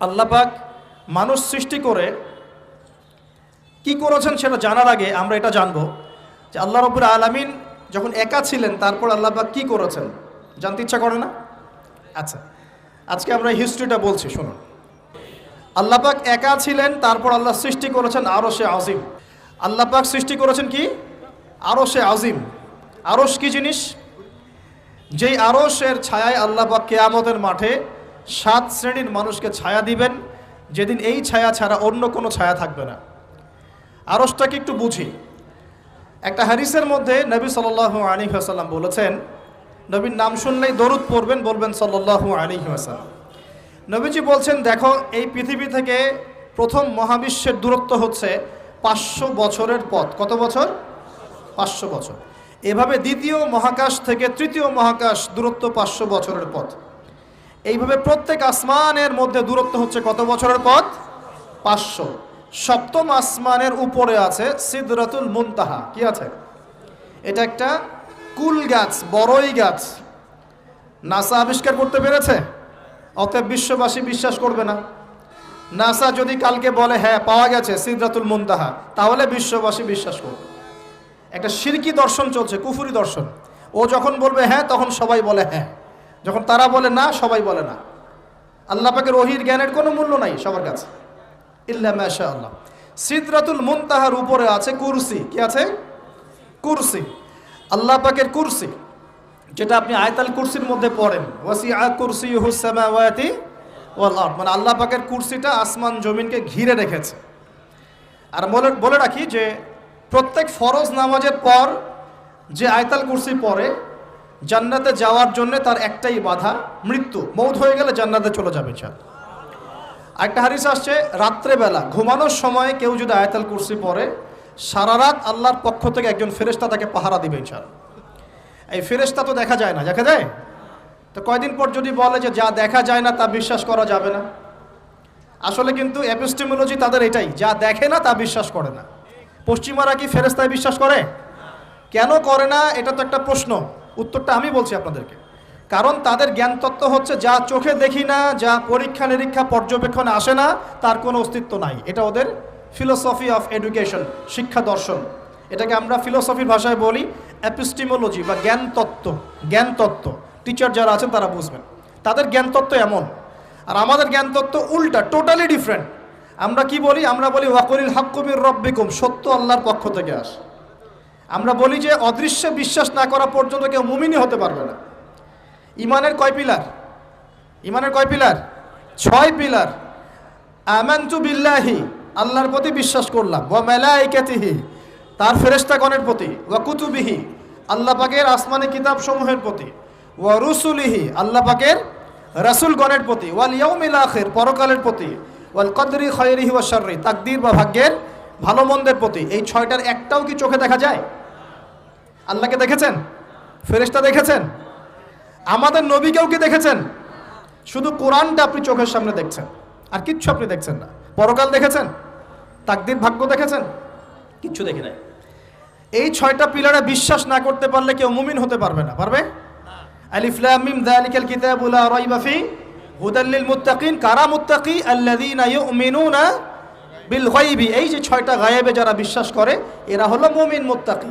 আল্লাপাক মানুষ সৃষ্টি করে কি করেছেন সেটা জানার আগে আমরা এটা জানব যে আল্লাহ রবুল আলমিন যখন একা ছিলেন, তারপর আল্লাপাক কি করেছেন? জানতে ইচ্ছা করে না? আচ্ছা আজকে আমরা হিস্ট্রিটা বলছি, শুনুন। আল্লাপাক একা ছিলেন, তারপর আল্লাহ সৃষ্টি করেছেন আরও সে আজিম আল্লাপাক সৃষ্টি করেছেন কি? আরও সে আজিম। আরস কি জিনিস? যেই আরসের ছায়ায় আল্লাপাক কেয়ামতের মাঠে সাত শ্রেণির মানুষকে ছায়া দিবেন। যেদিন এই ছায়া ছাড়া অন্য কোনো ছায়া থাকবে না। আরসটাকে একটু বুঝি। একটা হারিসের মধ্যে নবী সাল্লাহ আলী আসাল্লাম বলেছেন, নবীর নাম শুনলেই দরুদ পড়বেন বলবেন সাল্লাহ আলী আসাল্লাম নবীজি বলছেন, দেখো, এই পৃথিবী থেকে প্রথম মহাবিশ্বের দূরত্ব হচ্ছে পাঁচশো বছরের পথ। কত বছর? পাঁচশো বছর। এভাবে দ্বিতীয় মহাকাশ থেকে তৃতীয় মহাকাশ দূরত্ব পাঁচশো বছরের পথ। এইভাবে প্রত্যেক আসমানের মধ্যে দূরত্ব হচ্ছে কত বছরের পথ? পাঁচশো। সপ্তম আসমানের উপরে আছে সিদরাতুল মুনতাহা। কি আছে? এটা একটা কুল গাছ বড়ই গাছ। নাসা আবিষ্কার করতে পেরেছে? অতএব বিশ্ববাসী বিশ্বাস করবে না। নাসা যদি কালকে বলে হ্যাঁ পাওয়া গেছে সিদরাতুল মুনতাহা, তাহলে বিশ্ববাসী বিশ্বাস করবে। একটা সিরকি দর্শন চলছে, কুফুরি দর্শন। ও যখন বলবে হ্যাঁ তখন সবাই বলে হ্যাঁ। যখন তারা বলে না, সবাই বলে না। আল্লাহ পাকের ওহির জ্ঞানের কোনো মূল্য নাই সবার কাছে। ইল্লা মাশা আল্লাহ সিদরাতুল মুনতাহার উপরে আছে কুরসি। কি আছে? কুরসি। আল্লাহ পাকের কুরসি, যেটা আপনি আয়তাল কুরসির মধ্যে পড়েন। ওয়াসি আ কুরসি হুসামাওয়াতি ওয়াল আরদ। মানে আল্লাহ পাকের কুরসিটা আসমান জমিনকে ঘিরে রেখেছে। আর বলে রাখি যে, প্রত্যেক ফরজ নামাজের পর যে আয়তাল কুরসি পড়ে জান্নাতে যাওয়ার জন্য তার একটাই বাধা, মৃত্যু। মৌত হয়ে গেলে জান্নাতে চলে যাবে চাল একটা হারিস আসছে, রাত্রেবেলা, ঘুমানোর সময় কেউ যদি আয়তাল কুরসি পরে সারা রাত আল্লাহর পক্ষ থেকে একজন ফেরেশতা তাকে পাহারা দিবে ইনশাল এই ফেরেশতা তো দেখা যায় না, দেখা যায়? তো কয়দিন পর যদি বলে যে যা দেখা যায় না তা বিশ্বাস করা যাবে না? আসলে কিন্তু অ্যাপিস্টেমোলজি তাদের এটাই, যা দেখে না তা বিশ্বাস করে না। পশ্চিমারা কি ফেরেস্তায় বিশ্বাস করে? কেন করে না? এটা তো একটা প্রশ্ন। উত্তরটা আমি বলছি আপনাদেরকে। কারণ তাদের জ্ঞান তত্ত্ব হচ্ছে, যা চোখে দেখি না, যা পরীক্ষা নিরীক্ষা পর্যবেক্ষণ আসে না, তার কোনো অস্তিত্ব নাই। এটা ওদের ফিলোসফি অফ এডুকেশন শিক্ষা দর্শন। এটাকে আমরা ফিলোসফির ভাষায় বলি অ্যাপিস্টিমোলজি বা জ্ঞান তত্ত্ব জ্ঞান তত্ত্ব টিচার যারা আছেন, তারা বুঝবেন। তাদের জ্ঞান তত্ত্ব এমন। আর আমাদের জ্ঞান তত্ত্ব উল্টা টোটালি ডিফারেন্ট আমরা কি বলি? আমরা বলি ওয়াকরিল হাক্কুমির রব্বিকুম সত্য আল্লাহর পক্ষ থেকে আসে। আমরা বলি যে অদৃশ্য বিশ্বাস না করা পর্যন্ত কেউ মুমিনই হতে পারবে না। ইমানের কয় পিলার? ইমানের কয় পিলার? ছয় পিলার। আমান্তু বিল্লাহি, আল্লাহর প্রতি বিশ্বাস করলাম। ওয়া মালাইকাতিহি, তার ফেরেশতাগণের প্রতি। ওয়া কুতুবিহি, আল্লাহ পাকের আসমানি কিতাব সমূহের প্রতি। ওয়া রুসুলিহি, আল্লাহ পাকের রাসূলগণের প্রতি। ওয়াল ইয়াউমিল আখির, পরকালের প্রতি। ওয়াল কদরি খয়রিহি ওয়া শাররি, তাকদির বা ভাগ্যের ভালো মন্দের প্রতি। এই ছয়টার একটাও কি চোখে দেখা যায়? আল্লাহকে দেখেছেন? ফেরেশতা দেখেছেন? আমাদের নবীকেও কি দেখেছেন? শুধু কোরআনটা আপনি চোখের সামনে দেখছেন, আর কিচ্ছু আপনি দেখছেন না। পরকাল দেখেছেন? তাকদির ভাগ্য দেখেছেন? কিচ্ছু দেখি নাই। এই ছয়টা পিলারে বিশ্বাস না করতে পারলে কেউ মুমিন হতে পারবে না, পারবে? আলিফলাম মিম যালিকাল কিতাবু লা রাইবা ফি হুদাল লিল মুত্তাকিন কারা মুত্তাকি আল্লাযীনা ইউমিনুনা বিল গায়বি। এই যে ছয়টা গায়েবে যারা বিশ্বাস করে, এরা হলো মুমিন মুত্তাকি।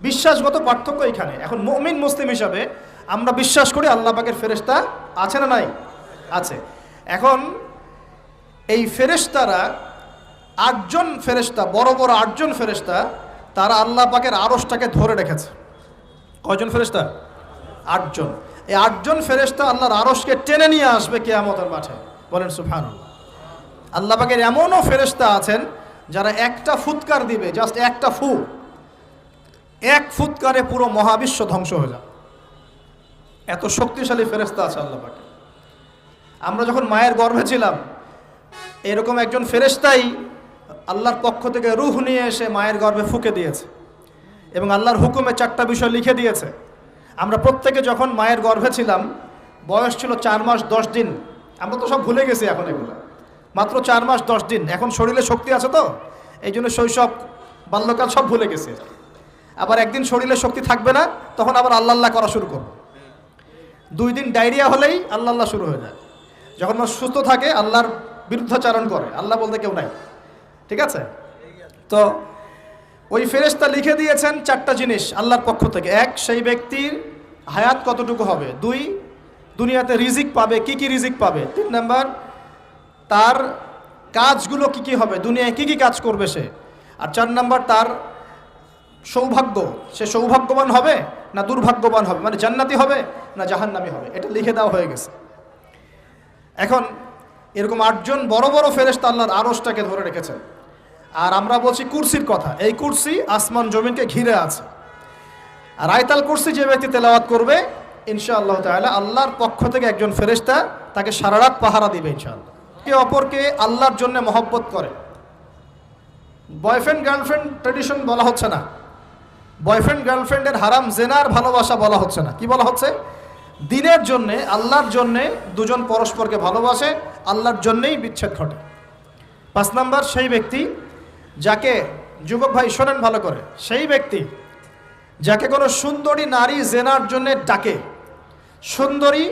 বিশ্বাসগত পার্থক্য এখানে। এখন মমিন মুসলিম হিসাবে আমরা বিশ্বাস করি আল্লাহ পাকের ফেরেস্তা আছে না নাই? আছে। এখন এই ফেরেশতারা আটজন ফেরেশতা, বড় বড় আটজন ফেরেশতা, তারা আল্লাহ পাকের আড়সটাকে ধরে রেখেছে। কয়জন ফেরেশতা? আটজন। এই আটজন ফেরেশতা আল্লাহর আড়সকে টেনে নিয়ে আসবে কেয়ামতের মাঠে। বলেন সুফান আল্লাহ পাকের এমনও ফেরেশতা আছেন যারা একটা ফুৎকার দিবে, জাস্ট একটা ফু। এক ফুৎকারে পুরো মহাবিশ্ব ধ্বংস হয়ে যাবে। এত শক্তিশালী ফেরেশতা আছে আল্লাহ পাকে আমরা যখন মায়ের গর্ভে ছিলাম, এরকম একজন ফেরেশতাই আল্লাহর পক্ষ থেকে রুহ নিয়ে এসে মায়ের গর্ভে ফুকে দিয়েছে এবং আল্লাহর হুকুমে চারটা বিষয় লিখে দিয়েছে। আমরা প্রত্যেকে যখন মায়ের গর্ভে ছিলাম, বয়স ছিল চার মাস দশ দিন। আমরা তো সব ভুলে গেছি এখন এগুলো। মাত্র চার মাস দশ দিন। এখন শরীরে শক্তি আছে তো? এই জন্য শৈশব, বাল্যকাল সব ভুলে গেছে। আবার একদিন শরীরে শক্তি থাকবে না, তখন আবার আল্লাহ আল্লাহ করা শুরু করব। দুই দিন ডায়রিয়া হলেই আল্লাহ আল্লাহ শুরু হয়ে যায়। যখন মানুষ সুস্থ থাকে, আল্লাহর বিরুদ্ধাচারণ করে। আল্লাহ বলতে কেউ নাই। ঠিক আছে? তো ওই ফেরেশতা লিখে দিয়েছেন চারটা জিনিস আল্লাহর পক্ষ থেকে। এক, সেই ব্যক্তির হায়াত কতটুকু হবে? দুই, দুনিয়াতে রিজিক পাবে, কি কি রিজিক পাবে? তিন নাম্বার, তার কাজগুলো কি কি হবে? দুনিয়ায় কি কি কাজ করবে সে? আর চার নাম্বার, তার সৌভাগ্য, সে সৌভাগ্যবান হবে না দুর্ভাগ্যবান হবে? মানে জান্নাতি হবে না জাহান্নামি হবে? এটা লিখে দেওয়া হয়ে গেছে। এখন এরকম আটজন বড় বড় ফেরেশতা আল্লাহর আরসটাকে ধরে রেখেছেন। আর আমরা বলছি কুরসির কথা। এই কুরসি আসমান জমিনকে ঘিরে আছে। আর আয়তাল কুরসি যে ব্যক্তি তেলাওয়াত করবে, ইনশাআল্লাহ তাআলা আল্লাহর পক্ষ থেকে একজন ফেরেশতা তাকে সারা রাত পাহারা দিবে ইনশাআল্লাহ। কে অপরকে আল্লাহর জন্য মহব্বত করে। বয়ফ্রেন্ড, গার্লফ্রেন্ড ট্রেডিশন বলা হচ্ছে না। বয়ফ্রেন্ড গার্লফ্রেন্ডের হারাম জেনার ভালোবাসা বলা হচ্ছে না। কি বলা হচ্ছে? দিনের জন্যে, আল্লাহর জন্যে দুজন পরস্পরকে ভালোবাসে, আল্লাহর জন্যেই বিচ্ছেদ ঘটে। পাঁচ নাম্বার, সেই ব্যক্তি যাকে যুবক ভাই শোনেন ভালো করে, সেই ব্যক্তি যাকে কোনো সুন্দরী নারী জেনার জন্যে ডাকে, সুন্দরী